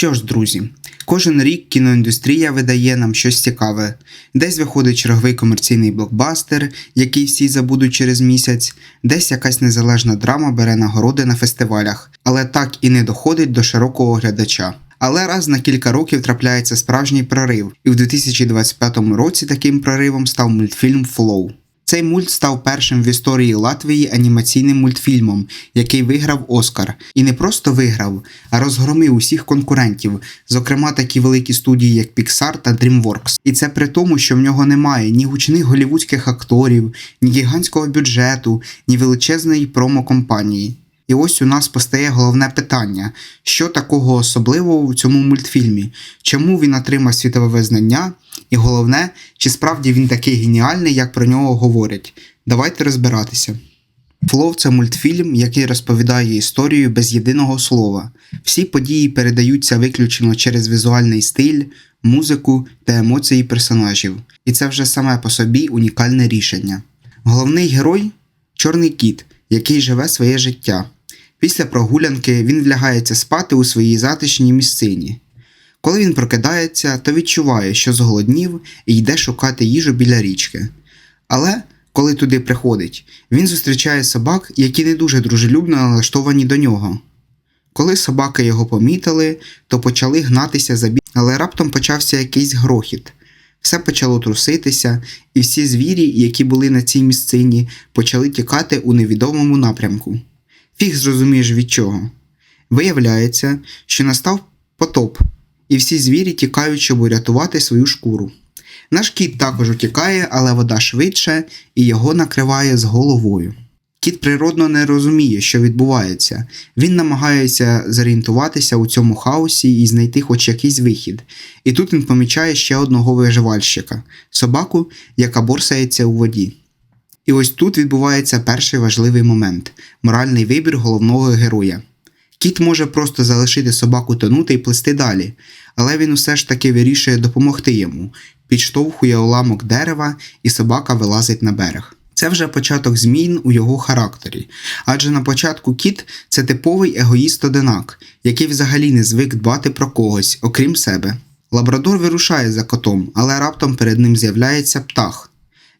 Що ж, друзі, кожен рік кіноіндустрія видає нам щось цікаве. Десь виходить черговий комерційний блокбастер, який всі забудуть через місяць, десь якась незалежна драма бере нагороди на фестивалях, але так і не доходить до широкого глядача. Але раз на кілька років трапляється справжній прорив, і в 2025 році таким проривом став мультфільм Flow. Цей мульт став першим в історії Латвії анімаційним мультфільмом, який виграв Оскар. І не просто виграв, а розгромив усіх конкурентів, зокрема такі великі студії, як Pixar та DreamWorks. І це при тому, що в нього немає ні гучних голівудських акторів, ні гігантського бюджету, ні величезної промо-компанії. І ось у нас постає головне питання: що такого особливого в цьому мультфільмі? Чому він отримав світове визнання? І головне, чи справді він такий геніальний, як про нього говорять? Давайте розбиратися. Флоу це мультфільм, який розповідає історію без єдиного слова. Всі події передаються виключно через візуальний стиль, музику та емоції персонажів. І це вже саме по собі унікальне рішення. Головний герой чорний кіт, який живе своє життя. Після прогулянки він влягається спати у своїй затишній місцині. Коли він прокидається, то відчуває, що зголоднів і йде шукати їжу біля річки. Але коли туди приходить, він зустрічає собак, які не дуже дружелюбно налаштовані до нього. Коли собаки його помітили, то почали гнатися за бі... але раптом почався якийсь грохіт. Все почало труситися, і всі звірі, які були на цій місцині, почали тікати у невідомому напрямку. Фіг зрозумієш від чого. Виявляється, що настав потоп, і всі звірі тікають, щоб урятувати свою шкуру. Наш кіт також утікає, але вода швидше і його накриває з головою. Кіт природно не розуміє, що відбувається. Він намагається зорієнтуватися у цьому хаосі і знайти хоч якийсь вихід. І тут він помічає ще одного виживальщика собаку, яка борсається у воді. І ось тут відбувається перший важливий момент моральний вибір головного героя. Кіт може просто залишити собаку тонути і плисти далі, але він усе ж таки вирішує допомогти йому, підштовхує уламок дерева, і собака вилазить на берег. Це вже початок змін у його характері, адже на початку кіт це типовий егоїст-одинак, який взагалі не звик дбати про когось, окрім себе. Лабрадор вирушає за котом, але раптом перед ним з'являється птах.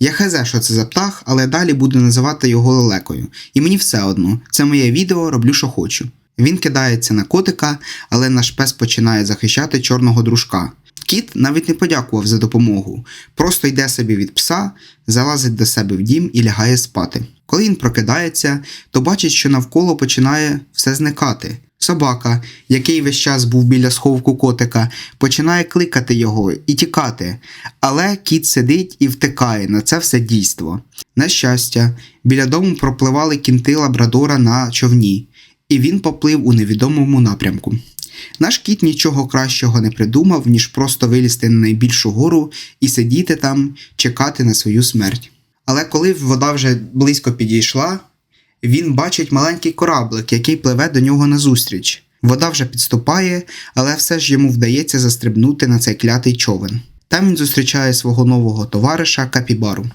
Я хезе, що це за птах, але далі буду називати його лелекою. І мені все одно, це моє відео, роблю, що хочу. Він кидається на котика, але наш пес починає захищати чорного дружка. Кіт навіть не подякував за допомогу, просто йде собі від пса, залазить до себе в дім і лягає спати. Коли він прокидається, то бачить, що навколо починає все зникати. Собака, який весь час був біля сховку котика, починає кликати його і тікати, але кіт сидить і втикає на це все дійство. На щастя, біля дому пропливали кінти лабрадора на човні, і він поплив у невідомому напрямку. Наш кіт нічого кращого не придумав, ніж просто вилізти на найбільшу гору і сидіти там, чекати на свою смерть. Але коли вода вже близько підійшла, він бачить маленький кораблик, який пливе до нього назустріч. Вода вже підступає, але все ж йому вдається застрибнути на цей клятий човен. Там він зустрічає свого нового товариша Капібару.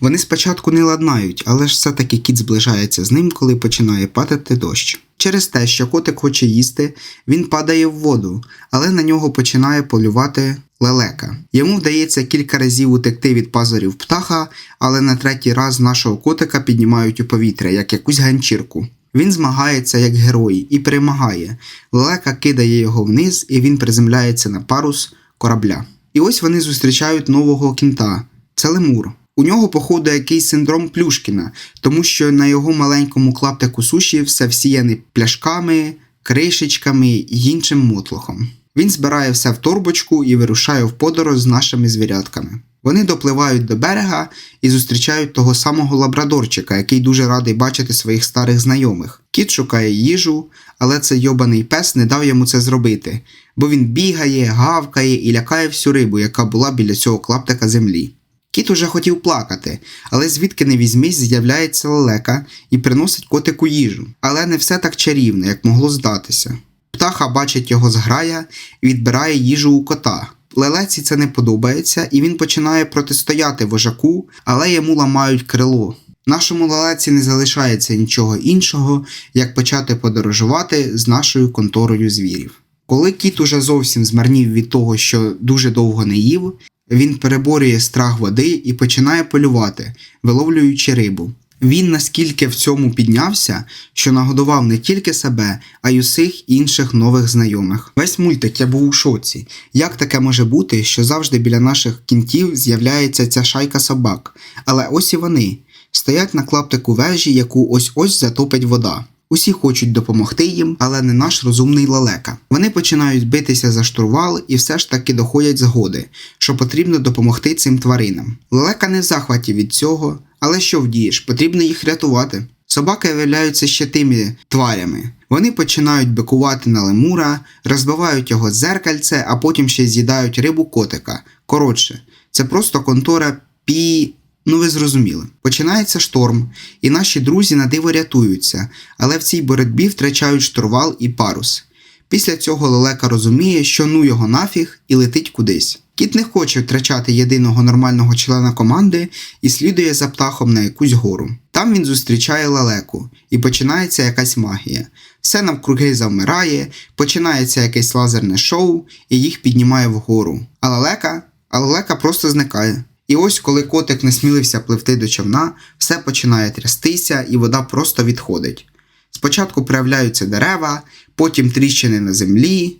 Вони спочатку не ладнають, але ж все-таки кіт зближається з ним, коли починає падати дощ. Через те, що котик хоче їсти, він падає в воду, але на нього починає полювати лелека. Йому вдається кілька разів утекти від пазурів птаха, але на третій раз нашого котика піднімають у повітря, як якусь ганчірку. Він змагається як герой і перемагає. Лелека кидає його вниз, і він приземляється на парус корабля. І ось вони зустрічають нового кінта це лемур. У нього, походу, якийсь синдром Плюшкіна, тому що на його маленькому клаптику суші все всіяне пляшками, кришечками і іншим мотлохом. Він збирає все в торбочку і вирушає в подорож з нашими звірятками. Вони допливають до берега і зустрічають того самого лабрадорчика, який дуже радий бачити своїх старих знайомих. Кіт шукає їжу, але цей йобаний пес не дав йому це зробити, бо він бігає, гавкає і лякає всю рибу, яка була біля цього клаптика землі. Кіт уже хотів плакати, але звідки не візьмись, з'являється лелека і приносить котику їжу. Але не все так чарівно, як могло здатися. Птаха бачить його зграя відбирає їжу у кота. Лелеці це не подобається, і він починає протистояти вожаку, але йому ламають крило. Нашому лалеці не залишається нічого іншого, як почати подорожувати з нашою конторою звірів. Коли кіт уже зовсім змарнів від того, що дуже довго не їв, він переборює страх води і починає полювати, виловлюючи рибу. Він наскільки в цьому піднявся, що нагодував не тільки себе, а й усіх інших нових знайомих. Весь мультик я був у шоці. Як таке може бути, що завжди біля наших кінтів з'являється ця шайка собак? Але ось і вони стоять на клаптику вежі, яку ось ось затопить вода. Усі хочуть допомогти їм, але не наш розумний лалека. Вони починають битися за штурвал і все ж таки доходять згоди, що потрібно допомогти цим тваринам. Лелека не в захваті від цього, але що вдієш, потрібно їх рятувати. Собаки виявляються ще тими тварями. Вони починають бикувати на лемура, розбивають його дзеркальце, а потім ще з'їдають рибу котика. Коротше, це просто контора пі. Ну, ви зрозуміли. Починається шторм, і наші друзі на диво рятуються, але в цій боротьбі втрачають штурвал і парус. Після цього лелека розуміє, що ну його нафіг і летить кудись. Кіт не хоче втрачати єдиного нормального члена команди і слідує за птахом на якусь гору. Там він зустрічає лелеку, і починається якась магія. Все навкруги завмирає, починається якесь лазерне шоу, і їх піднімає вгору. А лелека, а лелека просто зникає. І ось, коли котик не смілився пливти до човна, все починає трястися, і вода просто відходить. Спочатку проявляються дерева, потім тріщини на землі,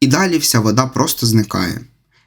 і далі вся вода просто зникає.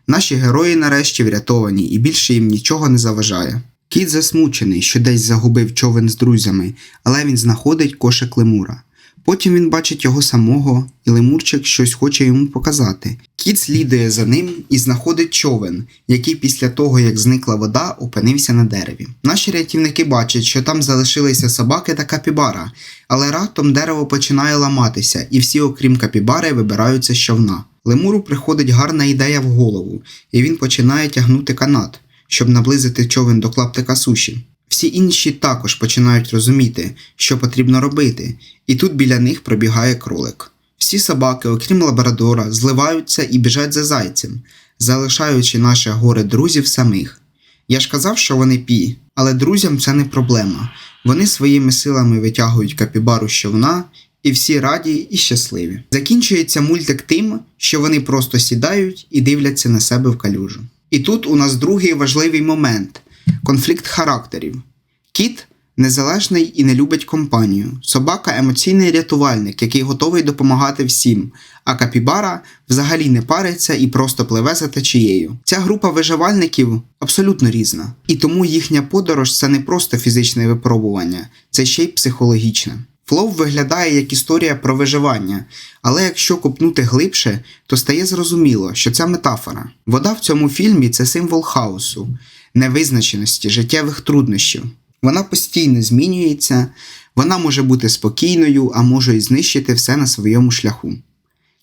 Наші герої нарешті врятовані і більше їм нічого не заважає. Кіт засмучений, що десь загубив човен з друзями, але він знаходить кошик лемура. Потім він бачить його самого, і лемурчик щось хоче йому показати. Кіт слідує за ним і знаходить човен, який після того, як зникла вода, опинився на дереві. Наші рятівники бачать, що там залишилися собаки та капібара, але раптом дерево починає ламатися, і всі, окрім капібари, вибираються з човна. Лемуру приходить гарна ідея в голову, і він починає тягнути канат, щоб наблизити човен до клаптика суші. Всі інші також починають розуміти, що потрібно робити, і тут біля них пробігає кролик. Всі собаки, окрім лабрадора, зливаються і біжать за зайцем, залишаючи наше горе друзів самих. Я ж казав, що вони пі, але друзям це не проблема. Вони своїми силами витягують капібару з човна, і всі раді і щасливі. Закінчується мультик тим, що вони просто сідають і дивляться на себе в калюжу. І тут у нас другий важливий момент конфлікт характерів. Кіт незалежний і не любить компанію. Собака емоційний рятувальник, який готовий допомагати всім. А капібара взагалі не париться і просто пливе за течією. Ця група виживальників абсолютно різна. І тому їхня подорож це не просто фізичне випробування, це ще й психологічне. Флоу виглядає як історія про виживання, але якщо копнути глибше, то стає зрозуміло, що це метафора. Вода в цьому фільмі це символ хаосу, невизначеності, життєвих труднощів. Вона постійно змінюється, вона може бути спокійною, а може і знищити все на своєму шляху.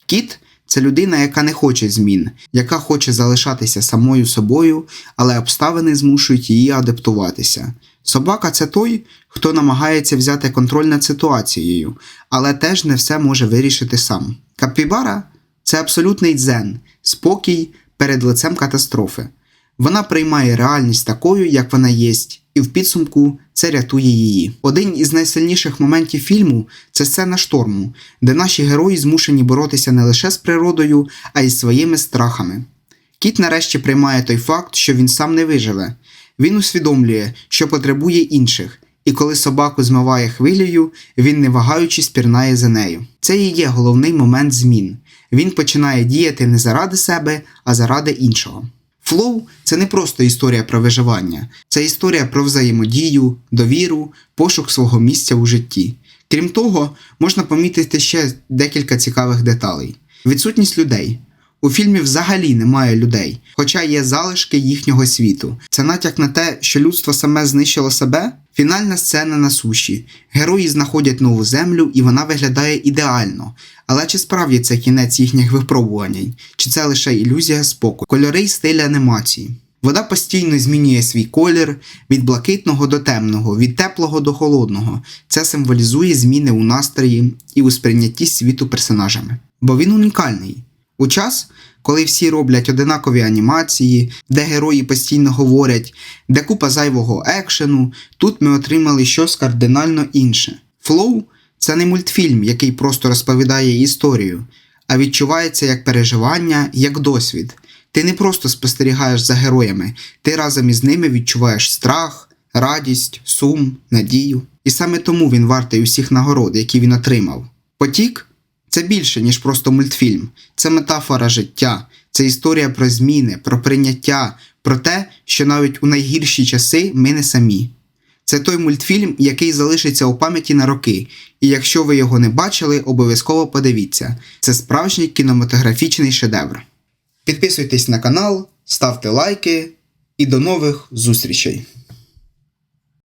Кіт це людина, яка не хоче змін, яка хоче залишатися самою собою, але обставини змушують її адаптуватися. Собака це той, хто намагається взяти контроль над ситуацією, але теж не все може вирішити сам. Капібара це абсолютний дзен, спокій перед лицем катастрофи. Вона приймає реальність такою, як вона є, і в підсумку це рятує її. Один із найсильніших моментів фільму це сцена шторму, де наші герої змушені боротися не лише з природою, а й своїми страхами. Кіт нарешті приймає той факт, що він сам не виживе. Він усвідомлює, що потребує інших, і коли собаку змиває хвилею, він не вагаючись пірнає за нею. Це і є головний момент змін. Він починає діяти не заради себе, а заради іншого. Флоу це не просто історія про виживання, це історія про взаємодію, довіру, пошук свого місця у житті. Крім того, можна помітити ще декілька цікавих деталей: відсутність людей. У фільмі взагалі немає людей, хоча є залишки їхнього світу. Це натяк на те, що людство саме знищило себе. Фінальна сцена на суші. Герої знаходять нову землю, і вона виглядає ідеально. Але чи справді це кінець їхніх випробувань, чи це лише ілюзія спокою? Кольори й стиль анімації. Вода постійно змінює свій колір від блакитного до темного, від теплого до холодного. Це символізує зміни у настрої і у сприйнятті світу персонажами. Бо він унікальний. У час, коли всі роблять одинакові анімації, де герої постійно говорять, де купа зайвого екшену, тут ми отримали щось кардинально інше. Флоу це не мультфільм, який просто розповідає історію, а відчувається як переживання, як досвід. Ти не просто спостерігаєш за героями, ти разом із ними відчуваєш страх, радість, сум, надію. І саме тому він вартий усіх нагород, які він отримав. Потік це більше, ніж просто мультфільм, це метафора життя, це історія про зміни, про прийняття, про те, що навіть у найгірші часи ми не самі. Це той мультфільм, який залишиться у пам'яті на роки, і якщо ви його не бачили, обов'язково подивіться. Це справжній кінематографічний шедевр. Підписуйтесь на канал, ставте лайки і до нових зустрічей!